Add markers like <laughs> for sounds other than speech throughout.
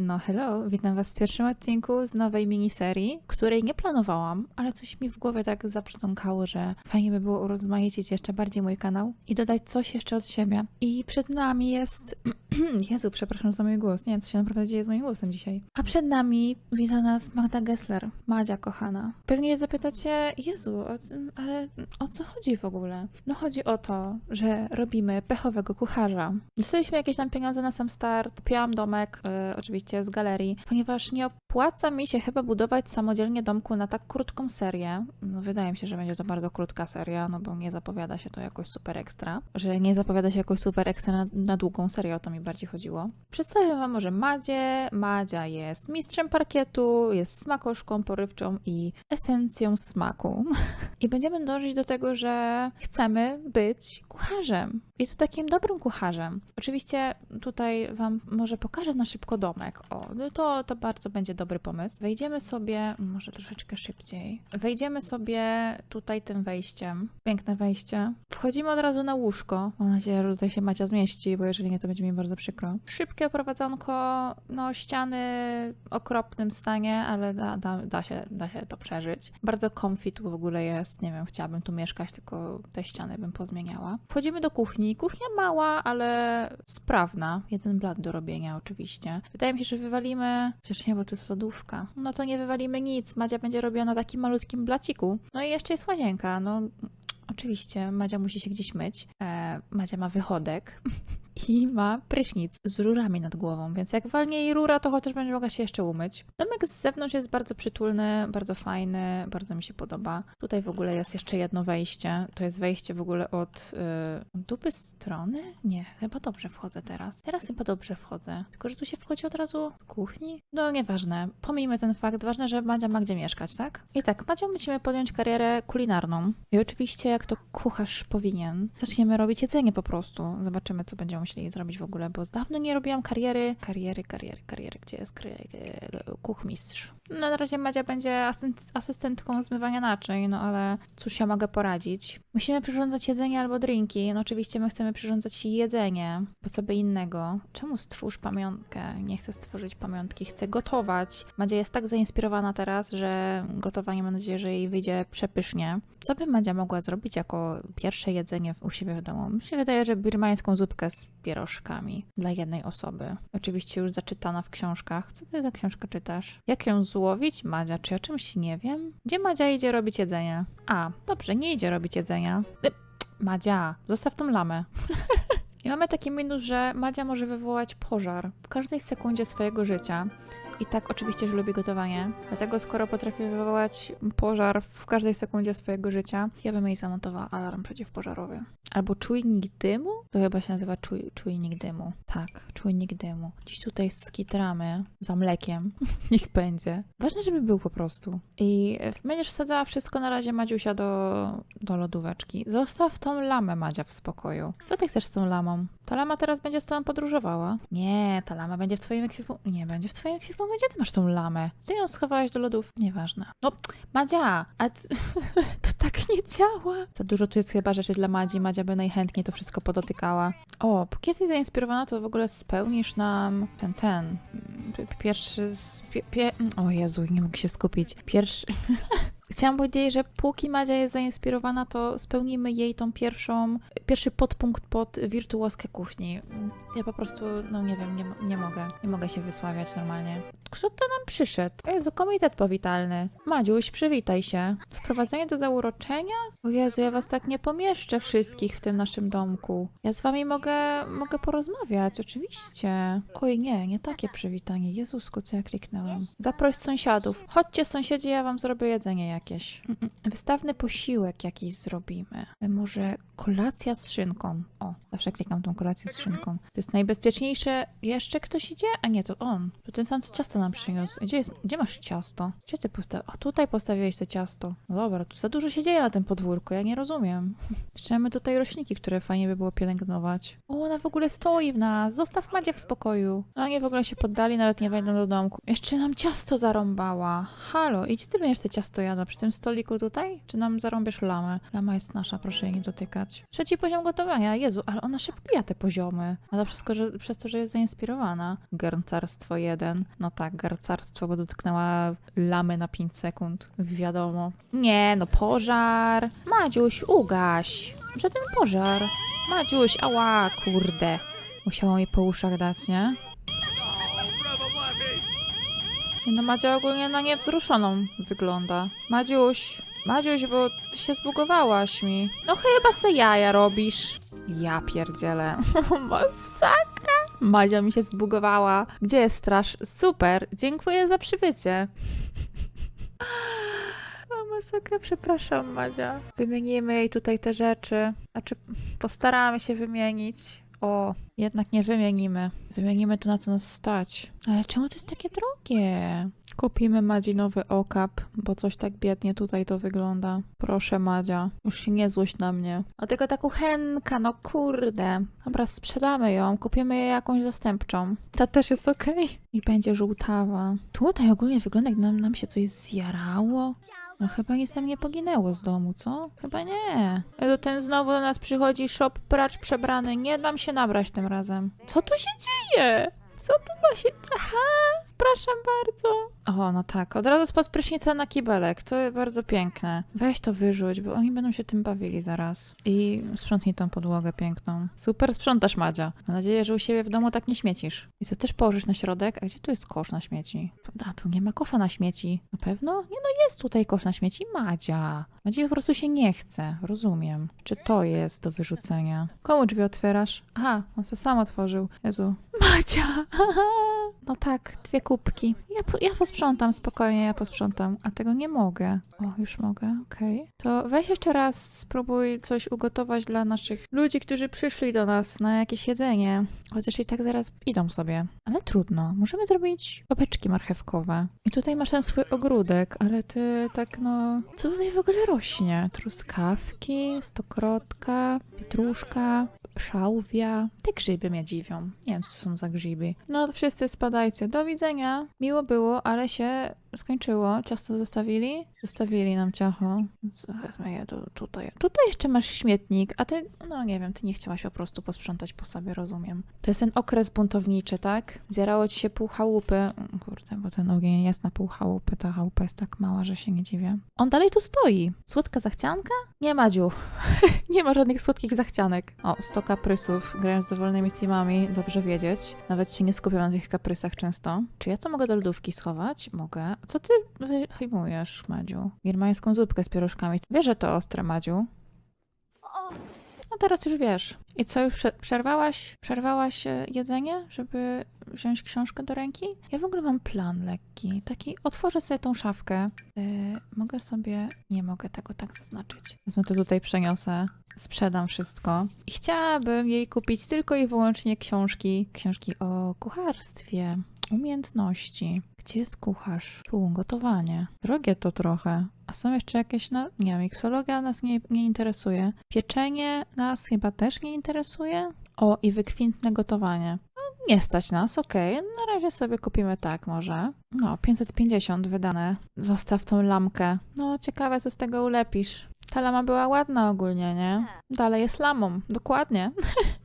No hello, witam was w pierwszym odcinku z nowej miniserii, której nie planowałam, ale coś mi w głowie tak zaprzytąkało, że fajnie by było urozmaicić jeszcze bardziej mój kanał i dodać coś jeszcze od siebie. I przed nami jest... <clears throat> Jezu, przepraszam za mój głos, nie wiem co się naprawdę dzieje z moim głosem dzisiaj. A przed nami wita nas Magda Gessler, Madzia kochana. Pewnie zapytacie, Jezu, ale o co chodzi w ogóle? No chodzi o to, że robimy pechowego kucharza. Dostaliśmy jakieś tam pieniądze na sam start, kupiłam domek, e, oczywiście z galerii, ponieważ nie opłaca mi się chyba budować samodzielnie domku na tak krótką serię. No wydaje mi się, że będzie to bardzo krótka seria, no bo nie zapowiada się to jakoś super ekstra. Że nie zapowiada się jakoś super ekstra na, na długą serię, o to mi bardziej chodziło. Przedstawię wam może Madzie. Madzia jest mistrzem parkietu, jest smakoszką porywczą i esencją smaku. <laughs> I będziemy dążyć do tego, że chcemy być kucharzem. I to takim dobrym kucharzem. Oczywiście tutaj Wam może pokażę na szybko domek. O, no to, to bardzo będzie dobry pomysł. Wejdziemy sobie, może troszeczkę szybciej. Wejdziemy sobie tutaj tym wejściem. Piękne wejście. Wchodzimy od razu na łóżko. Mam nadzieję, że tutaj się Macia zmieści, bo jeżeli nie, to będzie mi bardzo przykro. Szybkie oprowadzonko, no ściany w okropnym stanie, ale da, da, da, się, da się to przeżyć. Bardzo comfy tu w ogóle jest. Nie wiem, chciałabym tu mieszkać, tylko te ściany bym pozmieniała. Wchodzimy do kuchni. Kuchnia mała, ale sprawna. Jeden blat do robienia oczywiście. Wydaje mi się, że wywalimy... Przecież nie, bo to jest lodówka. No to nie wywalimy nic. Madzia będzie robiła na takim malutkim blaciku. No i jeszcze jest łazienka. No oczywiście Madzia musi się gdzieś myć. E, Madzia ma wychodek. <laughs> I ma prysznic z rurami nad głową, więc jak walnie jej rura, to chociaż będzie mogła się jeszcze umyć. Domek z zewnątrz jest bardzo przytulny, bardzo fajny, bardzo mi się podoba. Tutaj w ogóle jest jeszcze jedno wejście. To jest wejście w ogóle od yy, dupy strony? Nie, chyba dobrze wchodzę teraz. Teraz chyba dobrze wchodzę. Tylko, że tu się wchodzi od razu do kuchni? No nieważne. Pomijmy ten fakt. Ważne, że Madzia ma gdzie mieszkać, tak? I tak, Madzią musimy podjąć karierę kulinarną. I oczywiście, jak to kucharz powinien, zaczniemy robić jedzenie po prostu. Zobaczymy, co będziemy musieli zrobić w ogóle, bo z dawno nie robiłam kariery. Kariery, kariery, kariery. Gdzie jest kariery? Kuchmistrz. Na razie Madzia będzie asy- asystentką zmywania naczyń, no ale cóż ja mogę poradzić. Musimy przyrządzać jedzenie albo drinki. No oczywiście my chcemy przyrządzać jedzenie, bo co by innego. Czemu stwórz pamiątkę? Nie chcę stworzyć pamiątki, chcę gotować. Madzia jest tak zainspirowana teraz, że gotowanie mam nadzieję, że jej wyjdzie przepysznie. Co by Madzia mogła zrobić jako pierwsze jedzenie u siebie w domu? Mi się wydaje, że birmańską zupkę z pierożkami dla jednej osoby. Oczywiście już zaczytana w książkach. Co ty za książkę czytasz? Jak ją złowić, Madzia? Czy ja czymś nie wiem? Gdzie Madzia idzie robić jedzenie? A, dobrze, nie idzie robić jedzenia. Y, Madzia, zostaw tą lamę. <laughs> I mamy taki minus, że Madzia może wywołać pożar w każdej sekundzie swojego życia. I tak oczywiście, że lubi gotowanie. Dlatego skoro potrafi wywołać pożar w każdej sekundzie swojego życia, ja bym jej zamontowała alarm przeciwpożarowy. Albo czujnik dymu? To chyba się nazywa czuj, czujnik dymu. Tak, czujnik dymu. Dziś tutaj skitramy za mlekiem. <laughs> Niech będzie. Ważne, żeby był po prostu. I będziesz wsadzała wszystko na razie Madziusia do, do lodóweczki. Zostaw tą lamę, Madzia, w spokoju. Co ty chcesz z tą lamą? Ta lama teraz będzie z tobą podróżowała. Nie, ta lama będzie w twoim ekwipunku. Nie będzie w twoim ekwipunku. Gdzie ty masz tą lamę? Ty ją schowałeś do lodów? Nieważne. No, Madzia, a t- <laughs> to tak nie działa. Za dużo tu jest chyba rzeczy dla Madzi. Madzia by najchętniej to wszystko podotykała. O, jesteś zainspirowana, to w ogóle spełnisz nam ten, ten. p- Pierwszy z... Pie, pie, o Jezu, nie mogę się skupić. Pierwszy... <laughs> Chciałam powiedzieć, że póki Madzia jest zainspirowana, to spełnimy jej tą pierwszą, pierwszy podpunkt pod wirtuozkę kuchni. Ja po prostu, no nie wiem, nie, nie mogę. Nie mogę się wysławiać normalnie. Kto to nam przyszedł? Jezu, komitet powitalny. Madziuś, przywitaj się. Wprowadzenie do zauroczenia? O Jezu, ja was tak nie pomieszczę wszystkich w tym naszym domku. Ja z wami mogę, mogę porozmawiać, oczywiście. Oj, nie, nie takie przywitanie. Jezusko, co ja kliknęłam. Zaproś sąsiadów. Chodźcie sąsiedzi, ja wam zrobię jedzenie jakieś. Mm. Wystawny posiłek jakiś zrobimy. Może kolacja z szynką. O, zawsze klikam tą kolację z szynką. To jest najbezpieczniejsze. Jeszcze ktoś idzie? A nie, to on. To ten sam, co ciasto nam przyniósł. Gdzie, jest, gdzie masz ciasto? Gdzie ty postawiłeś? A tutaj postawiłeś to ciasto. No dobra, tu za dużo się dzieje na tym podwórku, ja nie rozumiem. <laughs> Jeszcze mamy tutaj rośniki, które fajnie by było pielęgnować. O, ona w ogóle stoi w nas. Zostaw Madzie w spokoju. No oni w ogóle się poddali, nawet nie wejdą do domku. Jeszcze nam ciasto zarąbała. Halo, i gdzie ty będziesz te ciasto jadła? Przy tym stoliku tutaj? Czy nam zarąbiesz lamę? Lama jest nasza, proszę jej nie dotykać. Trzeci poziom gotowania. Jezu, ale ona szybko pija te poziomy. A to wszystko, że, przez to, że jest zainspirowana. Garncarstwo 1. No tak, garncarstwo, bo dotknęła lamy na 5 sekund. Wiadomo. Nie, no pożar. Madziuś, ugaś. Żaden pożar. Madziuś, ała, kurde. Musiało jej po uszach dać, nie? Nie, No Madzia ogólnie na niewzruszoną wygląda. Madziuś, Madziuś, bo ty się zbugowałaś mi. No chyba se jaja robisz. Ja pierdzielę. <laughs> Masakra. Madzia mi się zbugowała. Gdzie jest straż? Super, dziękuję za przybycie. <laughs> O, masakra, przepraszam, Madzia. Wymienimy jej tutaj te rzeczy. Znaczy, postaramy się wymienić. O, jednak nie wymienimy. Wymienimy to, na co nas stać. Ale czemu to jest takie drogie? Kupimy Madzi nowy okap, bo coś tak biednie tutaj to wygląda. Proszę Madzia, już się nie złość na mnie. A tylko ta kuchenka, no kurde. Dobra, sprzedamy ją, kupimy jej jakąś zastępczą. Ta też jest okej. I będzie żółtawa. Tutaj ogólnie wygląda, jak nam, nam się coś zjarało. No chyba nic tam nie poginęło z domu, co? Chyba nie. Edo, ten znowu do nas przychodzi, shop pracz przebrany. Nie dam się nabrać tym razem. Co tu się dzieje? Co tu ma się... Aha, proszę bardzo. O, no tak, od razu spod prysznica na kibelek. To jest bardzo piękne. Weź to wyrzuć, bo oni będą się tym bawili zaraz. I sprzątnij tą podłogę piękną. Super sprzątasz, Madzia. Mam nadzieję, że u siebie w domu tak nie śmiecisz. I co, też położysz na środek? A gdzie tu jest kosz na śmieci? A, tu nie ma kosza na śmieci. Na pewno? Nie no, jest tutaj kosz na śmieci. Madzia. Madzia po prostu się nie chce. Rozumiem. Czy to jest do wyrzucenia? Komu drzwi otwierasz? Aha, on se sam otworzył. Jezu. Madzia! <laughs> No tak, dwie kubki. Ja, po, ja posprzątam spokojnie, ja posprzątam. A tego nie mogę. O, już mogę, okej. To weź jeszcze raz spróbuj coś ugotować dla naszych ludzi, którzy przyszli do nas na jakieś jedzenie. Chociaż i tak zaraz idą sobie. Ale trudno. Możemy zrobić babeczki marchewkowe. I tutaj masz ten swój ogródek, ale ty tak no... Co tutaj w ogóle rośnie? Truskawki, stokrotka, pietruszka, szałwia. Te grzyby mnie dziwią. Nie wiem, co to są za grzyby. No wszyscy Do widzenia. Miło było, ale się skończyło. Ciasto zostawili? Zostawili nam ciacho. Wezmę je tu, tutaj. Tutaj jeszcze masz śmietnik, a ty, no nie wiem, ty nie chciałaś po prostu posprzątać po sobie, rozumiem. To jest ten okres buntowniczy, tak? Zjarało ci się pół chałupy. Kurde, bo ten ogień jest na pół chałupy. Ta chałupa jest tak mała, że się nie dziwię. On dalej tu stoi. Słodka zachcianka? Nie, Madziu. <laughs> nie ma żadnych słodkich zachcianek. O, 100 kaprysów. Grając z dowolnymi simami, dobrze wiedzieć. Nawet się nie skupiam na tych kaprysach często. Czy ja to mogę do lodówki schować? Mogę. Co ty wy- wyjmujesz, Madziu? Birmańską zupkę z pierożkami. Wiesz, że to ostre, Madziu? No teraz już wiesz. I co, już prze- przerwałaś, przerwałaś e, jedzenie, żeby wziąć książkę do ręki? Ja w ogóle mam plan lekki. Taki, otworzę sobie tą szafkę. E, mogę sobie, nie mogę tego tak zaznaczyć. Wezmę to tutaj, przeniosę. Sprzedam wszystko. I chciałabym jej kupić tylko i wyłącznie książki. Książki o kucharstwie, umiejętności. Gdzie jest kucharz? Tu, gotowanie. Drogie to trochę. A są jeszcze jakieś, na... nie wiem, miksologia nas nie, nie interesuje. Pieczenie nas chyba też nie interesuje. O, i wykwintne gotowanie. No, nie stać nas, okej. Na razie sobie kupimy tak może. No, 550 wydane. Zostaw tą lamkę. No, ciekawe, co z tego ulepisz. Ta lama była ładna ogólnie, nie? Dalej jest lamą, dokładnie. <laughs>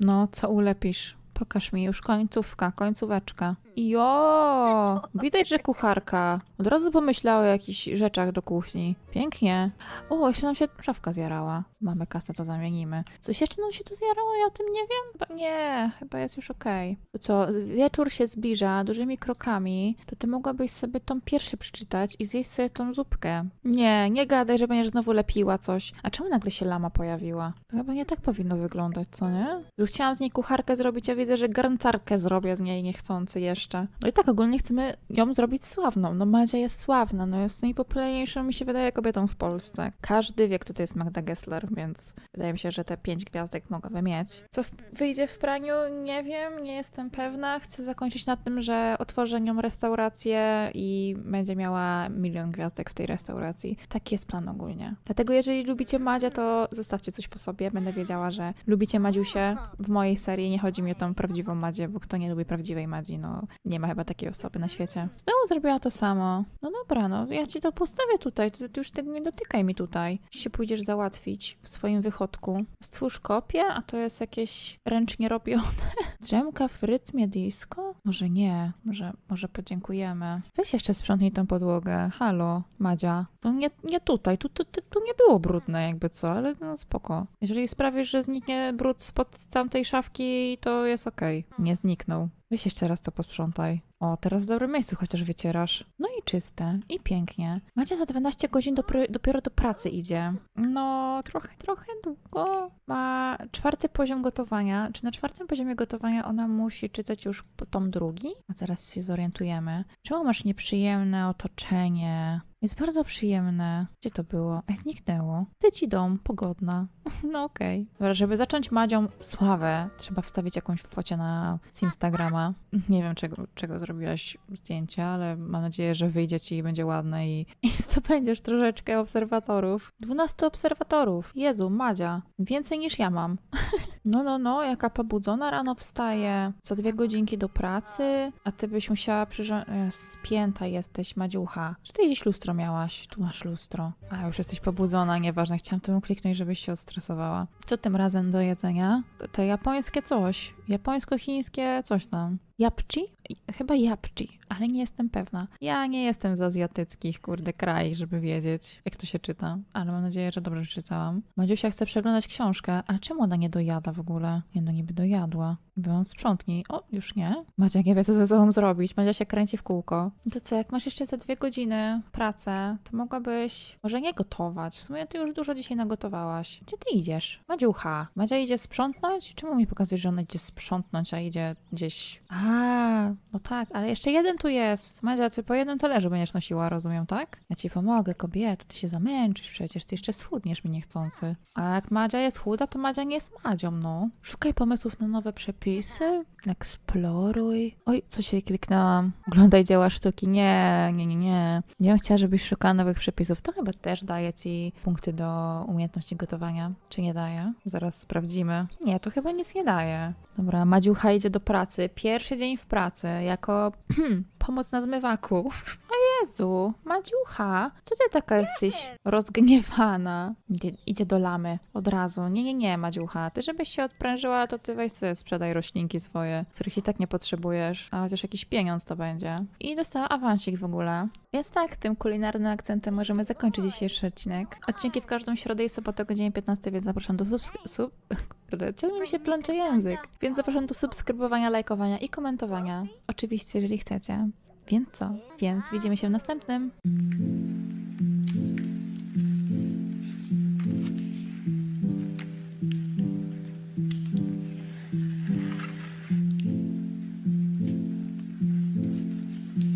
No, co ulepisz? Pokaż mi już końcówka, końcóweczka. Jo! Widać, że kucharka. Od razu pomyślała o jakichś rzeczach do kuchni. Pięknie. O, jeszcze nam się szafka zjarała. Mamy kasę, to zamienimy. Coś jeszcze nam się tu zjarało? Ja o tym nie wiem? Chyba nie, chyba jest już okej. To co, wieczór się zbliża dużymi krokami, to ty mogłabyś sobie tą pierwszy przeczytać i zjeść sobie tą zupkę. Nie, nie gadaj, że będziesz znowu lepiła coś. A czemu nagle się lama pojawiła? To chyba nie tak powinno wyglądać, co nie? Chciałam z niej kucharkę zrobić, a widzę, że garncarkę zrobię z niej niechcący jeszcze. No i tak ogólnie chcemy ją zrobić sławną. No Madzia jest sławna, no jest najpopularniejszą, mi się wydaje, kobietą w Polsce. Każdy wie, kto to jest Magda Gessler, więc wydaje mi się, że te pięć gwiazdek mogłaby mieć. Co wyjdzie w praniu? Nie wiem, nie jestem pewna. Chcę zakończyć na tym, że otworzę nią restaurację i będzie miała milion gwiazdek w tej restauracji. Taki jest plan ogólnie. Dlatego jeżeli lubicie Madzię, to zostawcie coś po sobie. Będę wiedziała, że lubicie Madziusię. W mojej serii nie chodzi mi o tą prawdziwą Madzię, bo kto nie lubi prawdziwej Madzi, no nie ma chyba takiej osoby na świecie. Znowu zrobiła to samo. No dobra, no ja ci to postawię tutaj, ty, ty już tego nie dotykaj mi tutaj. Się pójdziesz załatwić w swoim wychodku. Stwórz kopię, a to jest jakieś ręcznie robione. <laughs> Drzemka w rytmie disco? Może nie, może, może podziękujemy. Weź jeszcze sprzątnij tą podłogę. Halo, Madzia. To nie, nie tutaj, tu, tu, tu, tu nie było brudne jakby co, ale no spoko. Jeżeli sprawisz, że zniknie brud spod tamtej szafki, to jest okej. Nie zniknął. Weź jeszcze raz to posprzątaj. O, teraz w dobrym miejscu chociaż wycierasz. No czyste, i pięknie. Macie za 12 godzin dopiero, do pracy idzie. No, trochę, trochę długo. Ma czwarty poziom gotowania. Czy na czwartym poziomie gotowania ona musi czytać już tom drugi? A zaraz się zorientujemy. Czemu masz nieprzyjemne otoczenie? Jest bardzo przyjemne. Gdzie to było? Ej, zniknęło. Ty ci dom, pogodna. <laughs> No okej. Dobra, żeby zacząć Madzią sławę, trzeba wstawić jakąś focie na Instagrama. Nie wiem, czego, czego zrobiłaś zdjęcie, ale mam nadzieję, że wyjdzie ci i będzie ładne i, <laughs> i zdobędziesz troszeczkę obserwatorów. 12 obserwatorów. Jezu, Madzia. Więcej niż ja mam. <laughs> No, no, no, jaka pobudzona rano wstaje. Za dwie godzinki do pracy, a ty byś musiała przyrządzić... Spięta jesteś, Madziucha. Czy ty gdzieś lustro miałaś? Tu masz lustro. A, już jesteś pobudzona, nieważne. Chciałam temu kliknąć, żebyś się odstresowała. Co tym razem do jedzenia? Te japońskie coś. Japońsko-chińskie coś tam. Japchi? Chyba japchi, ale nie jestem pewna. Ja nie jestem z azjatyckich, kurde, kraj, żeby wiedzieć, jak to się czyta. Ale mam nadzieję, że dobrze czytałam. Madziusia chce przeglądać książkę. A czemu ona nie dojada w ogóle? Nie, no niby dojadła. Byłam sprzątnij. O, już nie? Madzia nie wie, co ze sobą zrobić. Madzia się kręci w kółko. To co, jak masz jeszcze za dwie godziny pracę, to mogłabyś może nie gotować. W sumie ty już dużo dzisiaj nagotowałaś. Gdzie ty idziesz? Madziucha. Madzia idzie sprzątnąć? Czemu mi pokazujesz, że ona idzie sprzątnąć, a idzie gdzieś... A, no tak, ale jeszcze jeden tu jest. Madzia, ty po jednym talerzu będziesz nosiła, rozumiem, tak? Ja ci pomogę, kobieto, ty się zamęczysz przecież, ty jeszcze schudniesz mi niechcący. A jak Madzia jest chuda, to Madzia nie jest Madzią, no. Szukaj pomysłów na nowe przepisy, eksploruj. Oj, co się kliknęłam? Oglądaj dzieła sztuki. Nie, nie, nie, nie. Nie bym chciała, żebyś szukała nowych przepisów. To chyba też daje ci punkty do umiejętności gotowania. Czy nie daje? Zaraz sprawdzimy. Nie, to chyba nic nie daje. Dobra, Madziucha idzie do pracy. Pierwszy dzień w pracy, jako <clears throat> pomoc na zmywaku. O Jezu, Madziucha, co ty taka jesteś rozgniewana? Idzie, idzie do lamy od razu. Nie, nie, nie, Madziucha. Ty, żebyś się odprężyła, to ty weź sobie sprzedaj roślinki swoje, których i tak nie potrzebujesz, a chociaż jakiś pieniądz to będzie. I dostała awansik w ogóle. Więc tak, tym kulinarnym akcentem możemy zakończyć dzisiejszy odcinek. Odcinki w każdą środę i sobotę o godzinie 15, więc zapraszam do subskrypcji. Sub... Kurde, ciągle mi się plącze język. Więc zapraszam do subskrybowania, lajkowania i komentowania. Oczywiście, jeżeli chcecie. Więc co? Więc widzimy się w następnym.